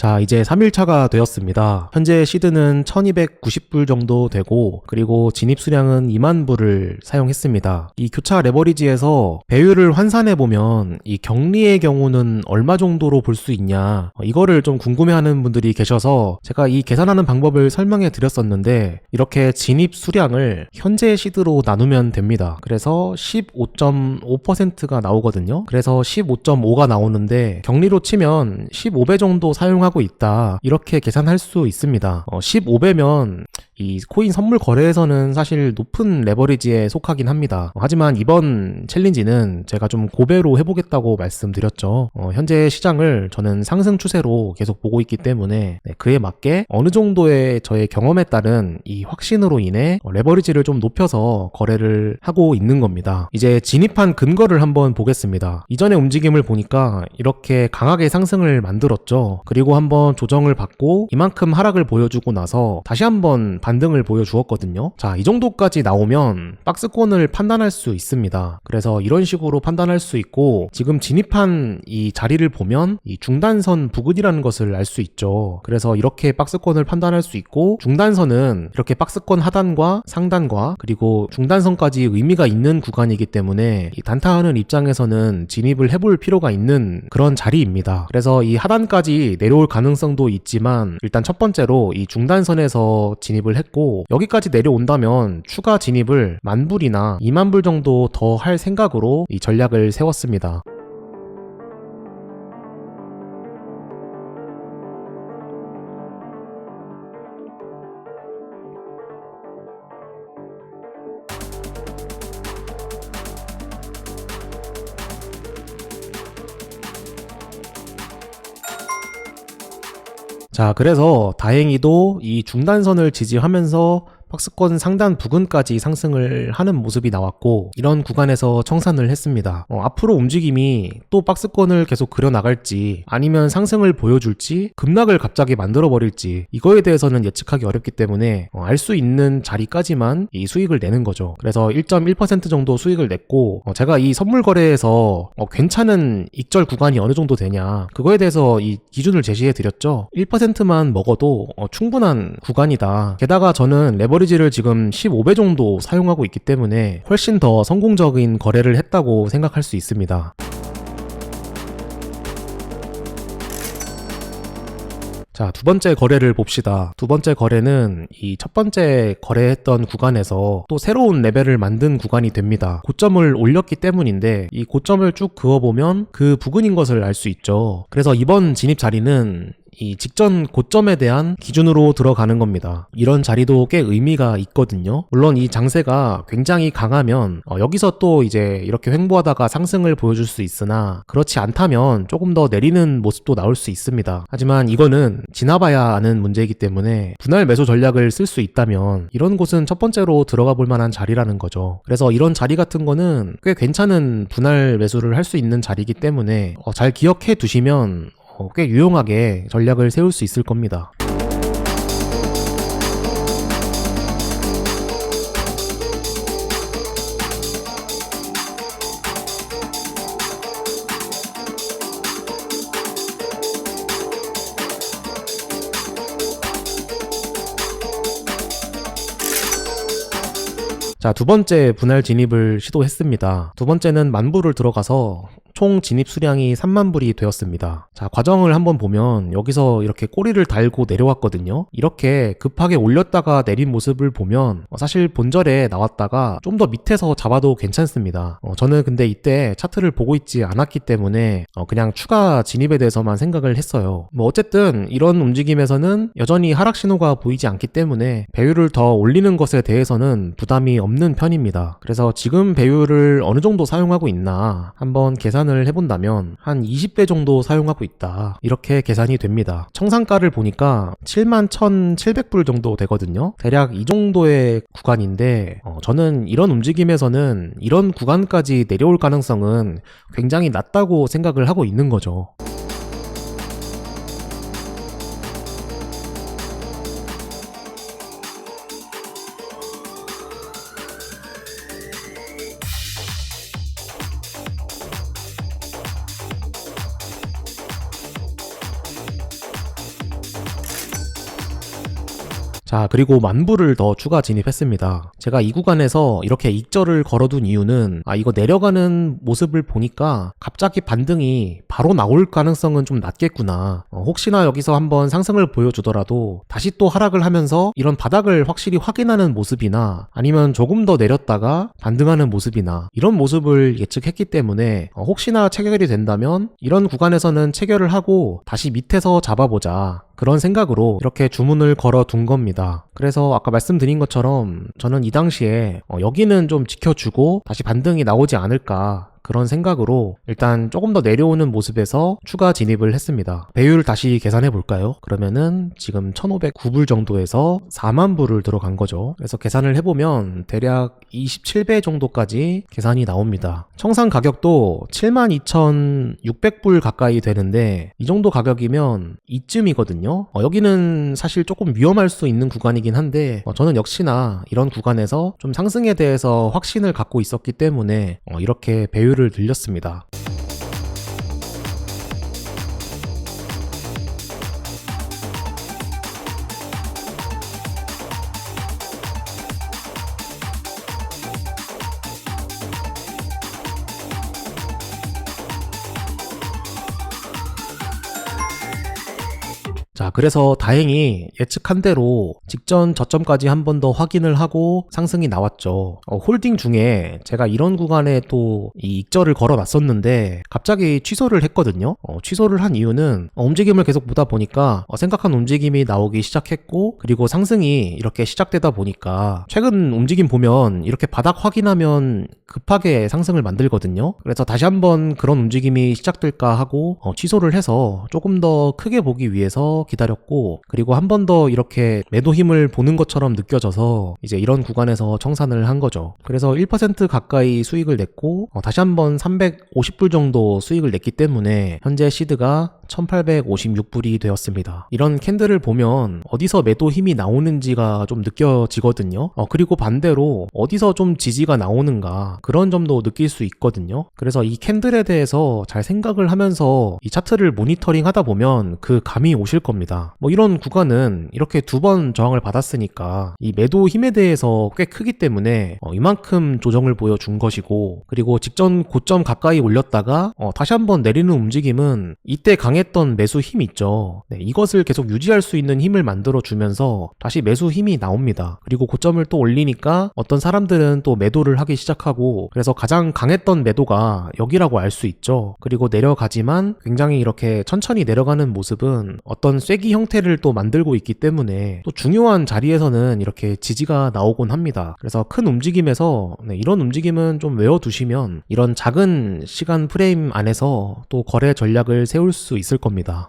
자, 이제 3일차가 되었습니다. 현재 시드는 1290불 정도 되고, 그리고 진입 수량은 2만 불을 사용했습니다. 이 교차 레버리지에서 배율을 환산해보면, 이 격리의 경우는 얼마 정도로 볼 수 있냐, 어, 이거를 좀 궁금해하는 분들이 계셔서, 제가 이 계산하는 방법을 설명해 드렸었는데, 이렇게 진입 수량을 현재 시드로 나누면 됩니다. 그래서 15.5%가 나오거든요. 그래서 15.5가 나오는데, 격리로 치면 15배 정도 사용하고 있다. 이렇게 계산할 수 있습니다. 어, 15배면 이 코인 선물 거래에서는 사실 높은 레버리지에 속하긴 합니다. 어, 하지만 이번 챌린지는 제가 좀 고배로 해보겠다고 말씀드렸죠. 어, 현재 시장을 저는 상승 추세로 계속 보고 있기 때문에 네, 그에 맞게 어느 정도의 저의 경험에 따른 이 확신으로 인해 어, 레버리지를 좀 높여서 거래를 하고 있는 겁니다. 이제 진입한 근거를 한번 보겠습니다. 이전의 움직임을 보니까 이렇게 강하게 상승을 만들었죠. 그리고 한번 조정을 받고 이만큼 하락을 보여주고 나서 다시 한번 반 등을 보여주었거든요. 자, 이 정도까지 나오면 박스권을 판단할 수 있습니다. 그래서 이런 식으로 판단할 수 있고 지금 진입한 이 자리를 보면 이 중단선 부근이라는 것을 알 수 있죠. 그래서 이렇게 박스권을 판단할 수 있고 중단선은 이렇게 박스권 하단과 상단과 그리고 중단선까지 의미가 있는 구간이기 때문에 이 단타하는 입장에서는 진입을 해볼 필요가 있는 그런 자리입니다. 그래서 이 하단까지 내려올 가능성도 있지만 일단 첫 번째로 이 중단선에서 진입을 했고 여기까지 내려온다면 추가 진입을 만 불이나 2만 불 정도 더 할 생각으로 이 전략을 세웠습니다. 자, 그래서 다행히도 이 중단선을 지지하면서 박스권 상단 부근까지 상승을 하는 모습이 나왔고 이런 구간에서 청산을 했습니다. 어, 앞으로 움직임이 또 박스권을 계속 그려 나갈지 아니면 상승을 보여줄지 급락을 갑자기 만들어 버릴지 이거에 대해서는 예측하기 어렵기 때문에 어, 알수 있는 자리까지만 이 수익을 내는 거죠. 그래서 1.1% 정도 수익을 냈고 어, 제가 이 선물 거래에서 어, 괜찮은 익절 구간이 어느 정도 되냐 그거에 대해서 이 기준을 제시해 드렸죠. 1%만 먹어도 어, 충분한 구간이다. 게다가 저는 레버 리지를 지금 15배 정도 사용하고 있기 때문에 훨씬 더 성공적인 거래를 했다고 생각할 수 있습니다. 자, 두 번째 거래를 봅시다. 두 번째 거래는 이 첫 번째 거래했던 구간에서 또 새로운 레벨을 만든 구간이 됩니다. 고점을 올렸기 때문인데 이 고점을 쭉 그어보면 그 부근인 것을 알 수 있죠. 그래서 이번 진입 자리는 이 직전 고점에 대한 기준으로 들어가는 겁니다. 이런 자리도 꽤 의미가 있거든요. 물론 이 장세가 굉장히 강하면 어, 여기서 또 이제 이렇게 횡보하다가 상승을 보여줄 수 있으나 그렇지 않다면 조금 더 내리는 모습도 나올 수 있습니다. 하지만 이거는 지나봐야 아는 문제이기 때문에 분할 매수 전략을 쓸 수 있다면 이런 곳은 첫 번째로 들어가 볼 만한 자리라는 거죠. 그래서 이런 자리 같은 거는 꽤 괜찮은 분할 매수를 할 수 있는 자리이기 때문에 어, 잘 기억해 두시면 어, 꽤 유용하게 전략을 세울 수 있을 겁니다. 자, 두 번째 분할 진입을 시도했습니다. 두 번째는 만불을 들어가서 총 진입 수량이 3만 불이 되었습니다. 자, 과정을 한번 보면 여기서 이렇게 꼬리를 달고 내려왔거든요. 이렇게 급하게 올렸다가 내린 모습을 보면 어, 사실 본절에 나왔다가 좀 더 밑에서 잡아도 괜찮습니다. 어, 저는 근데 이때 차트를 보고 있지 않았기 때문에 어, 그냥 추가 진입에 대해서만 생각을 했어요. 뭐 어쨌든 이런 움직임에서는 여전히 하락 신호가 보이지 않기 때문에 배율을 더 올리는 것에 대해서는 부담이 없는 편입니다. 그래서 지금 배율을 어느 정도 사용하고 있나 한번 계산 을 해본다면 한 20배 정도 사용하고 있다. 이렇게 계산이 됩니다. 청산가를 보니까 71,700불 정도 되거든요. 대략 이 정도의 구간인데 어, 저는 이런 움직임에서는 이런 구간까지 내려올 가능성은 굉장히 낮다고 생각을 하고 있는 거죠. 자, 그리고 만부를 더 추가 진입했습니다. 제가 이 구간에서 이렇게 익절을 걸어둔 이유는 아, 이거 내려가는 모습을 보니까 갑자기 반등이 바로 나올 가능성은 좀 낮겠구나. 어, 혹시나 여기서 한번 상승을 보여주더라도 다시 또 하락을 하면서 이런 바닥을 확실히 확인하는 모습이나 아니면 조금 더 내렸다가 반등하는 모습이나 이런 모습을 예측했기 때문에 어, 혹시나 체결이 된다면 이런 구간에서는 체결을 하고 다시 밑에서 잡아보자. 그런 생각으로 이렇게 주문을 걸어 둔 겁니다. 그래서 아까 말씀드린 것처럼 저는 이 당시에 어, 여기는 좀 지켜주고 다시 반등이 나오지 않을까 그런 생각으로 일단 조금 더 내려오는 모습에서 추가 진입을 했습니다. 배율 다시 계산해 볼까요? 그러면은 지금 1509불 정도에서 4만 불을 들어간 거죠. 그래서 계산을 해보면 대략 27배 정도까지 계산이 나옵니다. 청산 가격도 72,600불 가까이 되는데 이 정도 가격이면 이쯤이거든요. 어, 여기는 사실 조금 위험할 수 있는 구간이긴 한데 어, 저는 역시나 이런 구간에서 좀 상승에 대해서 확신을 갖고 있었기 때문에 어, 이렇게 배율 을 늘렸습니다. 자, 그래서 다행히 예측한 대로 직전 저점까지 한 번 더 확인을 하고 상승이 나왔죠. 어, 홀딩 중에 제가 이런 구간에 또 이 익절을 걸어 놨었는데 갑자기 취소를 했거든요. 어, 취소를 한 이유는 어, 움직임을 계속 보다 보니까 어, 생각한 움직임이 나오기 시작했고 그리고 상승이 이렇게 시작되다 보니까 최근 움직임 보면 이렇게 바닥 확인하면 급하게 상승을 만들거든요. 그래서 다시 한번 그런 움직임이 시작될까 하고 어, 취소를 해서 조금 더 크게 보기 위해서 기다렸고 그리고 한 번 더 이렇게 매도 힘을 보는 것처럼 느껴져서 이제 이런 구간에서 청산을 한 거죠. 그래서 1% 가까이 수익을 냈고 어, 다시 한번 350불 정도 수익을 냈기 때문에 현재 시드가 1856불이 되었습니다. 이런 캔들을 보면 어디서 매도 힘이 나오는지가 좀 느껴지거든요. 어, 그리고 반대로 어디서 좀 지지가 나오는가 그런 점도 느낄 수 있거든요. 그래서 이 캔들에 대해서 잘 생각을 하면서 이 차트를 모니터링 하다 보면 그 감이 오실 겁니다. 뭐 이런 구간은 이렇게 두 번 저항을 받았으니까 이 매도 힘에 대해서 꽤 크기 때문에 어, 이만큼 조정을 보여준 것이고 그리고 직전 고점 가까이 올렸다가 어, 다시 한번 내리는 움직임은 이때 강 했던 매수 힘 있죠. 네, 이것을 계속 유지할 수 있는 힘을 만들어 주면서 다시 매수 힘이 나옵니다. 그리고 고점을 또 올리니까 어떤 사람들은 또 매도를 하기 시작하고 그래서 가장 강했던 매도가 여기라고 알 수 있죠. 그리고 내려가지만 굉장히 이렇게 천천히 내려가는 모습은 어떤 쐐기 형태를 또 만들고 있기 때문에 또 중요한 자리에서는 이렇게 지지가 나오곤 합니다. 그래서 큰 움직임에서 네, 이런 움직임은 좀 외워두시면 이런 작은 시간 프레임 안에서 또 거래 전략을 세울 수 있을 겁니다.